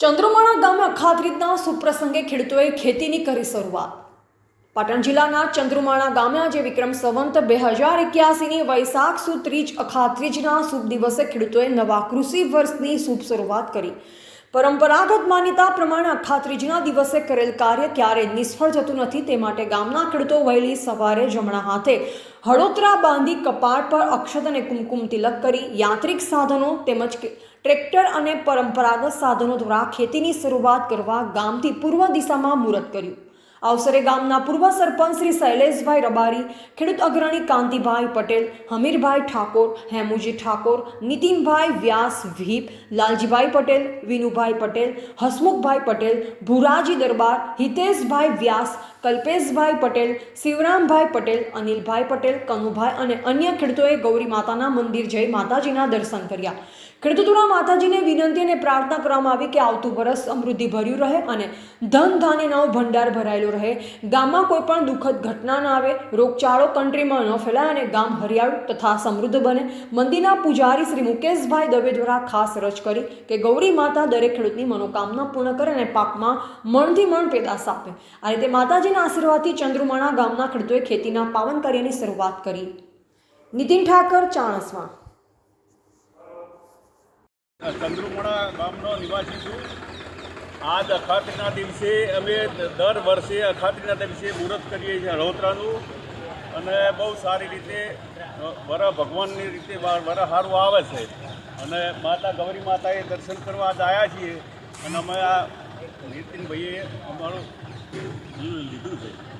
ચંદ્રમાણા ગામે અખાત્રીજના સુપ્રસંગે ખેડૂતોએ ખેતીની કરી શરૂઆત. પાટણ જિલ્લાના ચંદ્રુમાણા ગામે આજે વિક્રમ સંવંત બે હજાર એક્યાસીની વૈશાખ સુદ ત્રીજ અખાત્રીજના શુભ દિવસે ખેડૂતોએ નવા કૃષિ વર્ષની શુભ શરૂઆત કરી. પરંપરાગત માન્યતા પ્રમાણે અખાત્રીજના દિવસે કરેલ કાર્ય ક્યારેય નિષ્ફળ જતું નથી તે માટે ગામના ખેડૂતો વહેલી સવારે જમણા હાથે હળોતરા બાંધી કપાટ પર અક્ષત અને કુમકુમ તિલક કરી યાંત્રિક સાધનો તેમજ ટ્રેક્ટર અને પરંપરાગત સાધનો દ્વારા ખેતીની શરૂઆત કરવા ગામથી પૂર્વ દિશામાં મુહૂર્ત કર્યું. આ અવસરે ગામના પૂર્વ સરપંચ શ્રી શૈલેષભાઈ રબારી, ખેડૂત અગ્રણી કાંતિભાઈ પટેલ, હમીરભાઈ ઠાકોર, હેમુજી ઠાકોર, નીતિનભાઈ વ્યાસ વ્હીપ લાલજીભાઈ પટેલ, વિનુભાઈ પટેલ, હસમુખભાઈ પટેલ, ભુરાજી દરબાર, હિતેશભાઈ વ્યાસ કલ્પેશભાઈ પટેલ, શિવરામભાઈ પટેલ, અનિલભાઈ પટેલ, કનુભાઈ અને અન્ય ખેડૂતોએ ગૌરી માતાના મંદિર જઈ માતાજીના દર્શન કર્યા. ખેડૂતોના માતાજીને વિનંતી અને પ્રાર્થના કરવામાં આવી કે આવતું વરસ સમૃદ્ધિ ભર્યું રહે અને ધન ધાન્યનો ભંડાર ભરાયેલો રહે. ગામમાં કોઈ પણ દુઃખદ ઘટના ન આવે, રોગચાળો કન્ટ્રીમાં ન ફેલાય અને ગામ હરિયાળું તથા સમૃદ્ધ બને. મંદિરના પૂજારી શ્રી મુકેશભાઈ દવે દ્વારા ખાસ રજ કરી કે ગૌરી માતા દરેક ખેડૂતની મનોકામના પૂર્ણ કરે અને પાકમાં મણથી મણ પેદાશ આપે. આ રીતે માતાજીના આશીર્વાદથી ચંદ્રુમાણા ગામના ખેડૂતોએ ખેતીના પાવન કાર્યની શરૂઆત કરી. નીતિન ઠાકર, ચાણસમાં. ચંદ્રુમણા ગામનો નિવાસી છું. આજ અખાત્રીના દિવસે અમે દર વર્ષે અખાત્રીના દિવસે મુહૂર્ત કરીએ છીએ હળોતરાનું અને બહુ સારી રીતે વરા ભગવાનની રીતે વર સારું આવે છે. અને માતા ગૌરી માતાએ દર્શન કરવા આજ આવ્યા છીએ. અને અમે આ નીતિનભાઈએ અમારું લીધું છે.